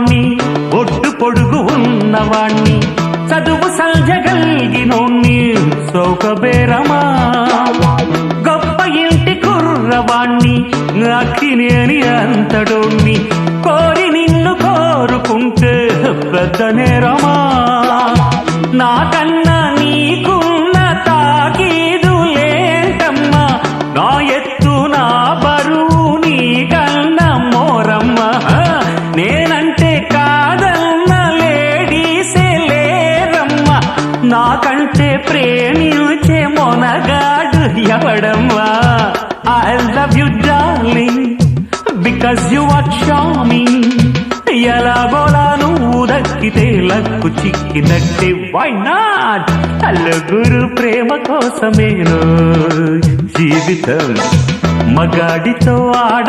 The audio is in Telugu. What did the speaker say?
ఉన్నవాణ్ణి ఒడ్డు పొడుగు ఉన్నవాణ్ణి చదువు సల్జగలిగినోణ్ణి సౌకబేరమా గొప్ప ఇంటి కుర్రవాణ్ణి అక్కినేని అంతడోణ్ణి కోరి నిన్ను కోరుకుంటే పెద్ద నేరమా? నాక నాకంటే ప్రేమించే మొనగాడు ఎవడమ్మా? I love you darling because you are charming ఎలాగోలా నువ్వు దక్కితే లక్కు చిక్కినట్టే వై నాట్ అల్లుగురు ప్రేమ కోసమేను జీవితం మగాడితో ఆడ